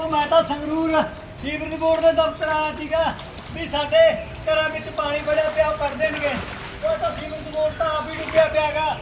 ਉਹ ਮੈਂ ਤਾਂ ਸੰਗਰੂਰ ਸੀਵਰੇਜ ਬੋਰਡ ਦੇ ਦਫ਼ਤਰ ਆਇਆ ਸੀਗਾ ਵੀ ਸਾਡੇ ਘਰਾਂ ਵਿੱਚ ਪਾਣੀ ਬੜਿਆ ਪਿਆ, ਉਹ ਕੱਢ ਦੇਣਗੇ। ਉਹ ਤਾਂ ਸੀਵਰੇਜ ਬੋਰਡ ਤਾਂ ਆਪ ਹੀ ਡੁੱਬਿਆ ਪਿਆਗਾ।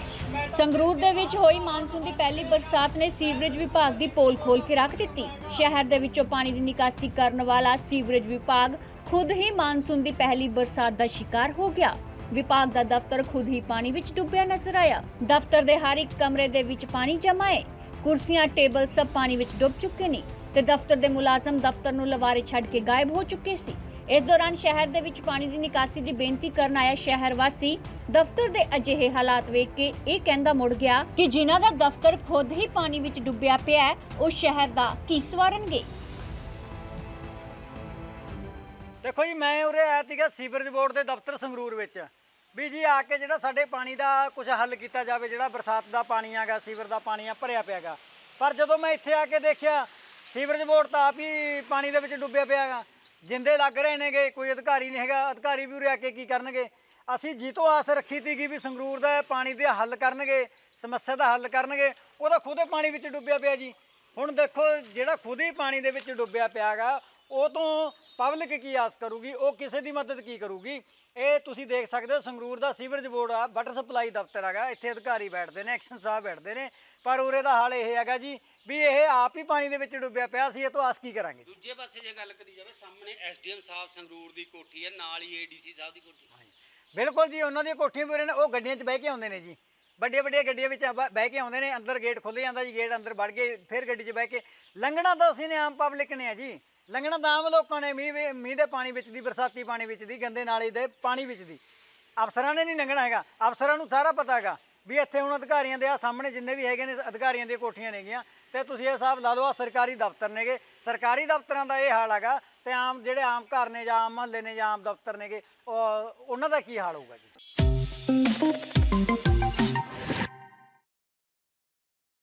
ਸੰਗਰੂਰ ਦੇ ਵਿੱਚ ਹੋਈ ਮਾਨਸੂਨ ਦੀ ਪਹਿਲੀ ਬਰਸਾਤ ਨੇ ਸੀਵਰੇਜ ਵਿਭਾਗ ਦੀ ਪੋਲ ਖੋਲ ਕੇ ਰੱਖ ਦਿੱਤੀ। ਸ਼ਹਿਰ ਦੇ ਵਿੱਚੋਂ ਪਾਣੀ ਦੀ ਨਿਕਾਸੀ ਕਰਨ ਵਾਲਾ ਸੀਵਰੇਜ ਵਿਭਾਗ ਖੁਦ ਹੀ ਮਾਨਸੂਨ ਦੀ ਪਹਿਲੀ ਬਰਸਾਤ ਦਾ ਸ਼ਿਕਾਰ ਹੋ ਗਿਆ। ਵਿਭਾਗ ਦਾ ਦਫ਼ਤਰ ਖੁਦ ਹੀ ਪਾਣੀ ਵਿੱਚ ਡੁੱਬਿਆ ਨਜ਼ਰ ਆਇਆ। ਦਫ਼ਤਰ ਦੇ ਹਰ ਇੱਕ ਕਮਰੇ ਦੇ ਵਿੱਚ ਪਾਣੀ ਜਮ੍ਹਾਂ ਹੈ। ਕੁਰਸੀਆਂ, ਟੇਬਲ ਸਭ ਪਾਣੀ ਵਿੱਚ ਡੁੱਬ ਚੁੱਕੇ ਨੇ ਤੇ ਦਫ਼ਤਰ ਦੇ ਮੁਲਾਜ਼ਮ ਦਫ਼ਤਰ ਨੂੰ ਲਵਾਰੇ ਛੱਡ ਕੇ ਗਾਇਬ ਹੋ ਚੁੱਕੇ ਸੀ। ਇਸ ਦੌਰਾਨ ਸ਼ਹਿਰ ਦੇ ਵਿੱਚ ਪਾਣੀ ਦੀ ਨਿਕਾਸੀ ਦੀ ਬੇਨਤੀ ਕਰਨ ਆਇਆ ਸ਼ਹਿਰ ਵਾਸੀ, ਦਫ਼ਤਰ ਦੇ ਅਜਿਹੇ ਹਾਲਾਤ ਵੇਖ ਕੇ ਇਹ ਕਹਿੰਦਾ ਮੁੜ ਗਿਆ ਕਿ ਜਿਨ੍ਹਾਂ ਦਾ ਦਫ਼ਤਰ ਖੁਦ ਹੀ ਪਾਣੀ ਵਿੱਚ ਡੁੱਬਿਆ ਪਿਆ ਹੈ, ਉਹ ਸ਼ਹਿਰ ਦਾ ਕੀ ਸਵਾਰਨਗੇ ਦੇਖੋ ਜੀ, ਮੈਂ ਉਰੇ ਆਇਆ ਸੀਗਾ ਸੀਵਰੇਜ ਬੋਰਡ ਦੇ ਦਫ਼ਤਰ ਸੰਗਰੂਰ ਵਿੱਚ। ਵੀ ਜੀ ਆ ਕੇ ਜਿਹੜਾ ਸਾਡੇ ਪਾਣੀ ਦਾ ਕੁਝ ਹੱਲ ਕੀਤਾ ਜਾਵੇ, ਜਿਹੜਾ ਬਰਸਾਤ ਦਾ ਪਾਣੀ ਆਗਾ ਸੀਵਰ ਦਾ ਪਾਣੀ ਆ, ਭਰਿਆ ਪਿਆਗਾ ਪਰ ਜਦੋਂ ਮੈਂ ਇੱਥੇ ਆ ਕੇ ਦੇਖਿਆ, ਸੀਵਰੇਜ ਬੋਰਡ ਤਾਂ ਆਪ ਹੀ ਪਾਣੀ ਦੇ ਵਿੱਚ ਡੁੱਬਿਆ ਪਿਆਗਾ ਜਿੰਦੇ ਲੱਗ ਰਹੇ ਨੇਗੇ, ਕੋਈ ਅਧਿਕਾਰੀ ਨਹੀਂ ਹੈਗਾ, ਅਧਿਕਾਰੀ ਵੀ ਉਰੇ ਆ ਕੇ ਕੀ ਕਰਨਗੇ? ਅਸੀਂ ਜੀਤੋ ਆਸ ਰੱਖੀ ਸੀਗੀ ਵੀ ਸੰਗਰੂਰ ਦਾ ਪਾਣੀ ਦੇ ਹੱਲ ਕਰਨਗੇ, ਸਮੱਸਿਆ ਦਾ ਹੱਲ ਕਰਨਗੇ, ਉਹਦਾ ਖੁਦ ਪਾਣੀ ਵਿੱਚ ਡੁੱਬਿਆ ਪਿਆ ਜੀ। ਹੁਣ ਦੇਖੋ, ਜਿਹੜਾ ਖੁਦ ਹੀ ਪਾਣੀ ਦੇ ਵਿੱਚ ਡੁੱਬਿਆ ਪਿਆਗਾ ਉਹ ਤੋਂ ਪਬਲਿਕ ਕੀ ਆਸ ਕਰੂਗੀ ਉਹ ਕਿਸੇ ਦੀ ਮਦਦ ਕੀ ਕਰੂਗੀ? ਇਹ ਤੁਸੀਂ ਦੇਖ ਸਕਦੇ ਹੋ ਸੰਗਰੂਰ ਦਾ ਸੀਵਰੇਜ ਬੋਰਡ ਆ ਵਾਟਰ ਸਪਲਾਈ ਦਫ਼ਤਰ ਹੈਗਾ ਇੱਥੇ ਅਧਿਕਾਰੀ ਬੈਠਦੇ ਨੇ ਐਕਸ਼ਨ ਸਾਹਿਬ ਬੈਠਦੇ ਨੇ ਪਰ ਉਰੇ ਦਾ ਹਾਲ ਇਹ ਹੈਗਾ ਜੀ ਵੀ ਇਹ ਆਪ ਹੀ ਪਾਣੀ ਦੇ ਵਿੱਚ ਡੁੱਬਿਆ ਪਿਆ ਸੀ ਇਹ ਤੋਂ ਆਸ ਕੀ ਕਰਾਂਗੇ ਦੂਜੇ ਪਾਸੇ ਜੇ ਗੱਲ ਕਰੀ ਜਾਵੇ ਸਾਹਮਣੇ ਐਸਡੀਐਮ ਸਾਹਿਬ ਸੰਗਰੂਰ ਦੀ ਕੋਠੀ ਹੈ ਨਾਲ ਹੀ ਏਡੀਸੀ ਸਾਹਿਬ ਦੀ ਕੋਠੀ। ਬਿਲਕੁਲ ਜੀ ਉਹਨਾਂ ਦੀਆਂ ਕੋਠੀਆਂ ਵੀ ਉਰੇ ਨੇ ਉਹ ਗੱਡੀਆਂ 'ਚ ਬਹਿ ਕੇ ਆਉਂਦੇ ਨੇ ਜੀ। ਵੱਡੀਆਂ ਵੱਡੀਆਂ ਗੱਡੀਆਂ ਵਿੱਚ ਬ- ਬਹਿ ਕੇ ਆਉਂਦੇ ਨੇ ਅੰਦਰ ਗੇਟ ਖੁੱਲ੍ਹ ਜਾਂਦਾ ਜੀ ਗੇਟ ਅੰਦਰ ਵੜ ਕੇ ਫਿਰ ਗੱਡੀ 'ਚ ਬਹਿ ਕੇ। ਲੰਘਣਾ ਤਾਂ ਅਸੀਂ ਨੇ ਆਮ ਪਬਲਿਕ ਨੇ ਆ ਜੀ। ਲੰਘਣਾ ਤਾਂ ਆਮ ਲੋਕਾਂ ਨੇ, ਮੀਂਹ ਵੇ- ਮੀਂਹ ਦੇ ਪਾਣੀ ਵਿੱਚ ਦੀ, ਬਰਸਾਤੀ ਪਾਣੀ ਵਿੱਚ ਦੀ, ਗੰਦੇ ਨਾਲੇ ਦੇ ਪਾਣੀ ਵਿੱਚ ਦੀ। ਅਫਸਰਾਂ ਨੇ ਨਹੀਂ ਲੰਘਣਾ ਹੈਗਾ। ਅਫਸਰਾਂ ਨੂੰ ਸਾਰਾ ਪਤਾ ਹੈਗਾ ਵੀ ਇੱਥੇ ਹੁਣ ਅਧਿਕਾਰੀਆਂ ਦੇ ਆ ਸਾਹਮਣੇ ਜਿੰਨੇ ਵੀ ਹੈਗੇ ਨੇ, ਅਧਿਕਾਰੀਆਂ ਦੀਆਂ ਕੋਠੀਆਂ ਨੇਗੀਆਂ ਤੇ ਤੁਸੀਂ ਇਹ ਹਿਸਾਬ ਲਾ ਲਓ ਆ ਸਰਕਾਰੀ ਦਫ਼ਤਰ ਨੇਗੇ। ਸਰਕਾਰੀ ਦਫ਼ਤਰਾਂ ਦਾ ਇਹ ਹਾਲ ਹੈਗਾ ਤੇ ਆਮ ਜਿਹੜੇ ਆਮ ਘਰ ਨੇ ਜਾਂ ਆਮ ਮਹੱਲੇ ਨੇ ਜਾਂ ਆਮ ਦਫ਼ਤਰ ਨੇਗੇ, ਉਹ ਉਹਨਾਂ ਦਾ ਕੀ ਹਾਲ ਹੋਊਗਾ ਜੀ?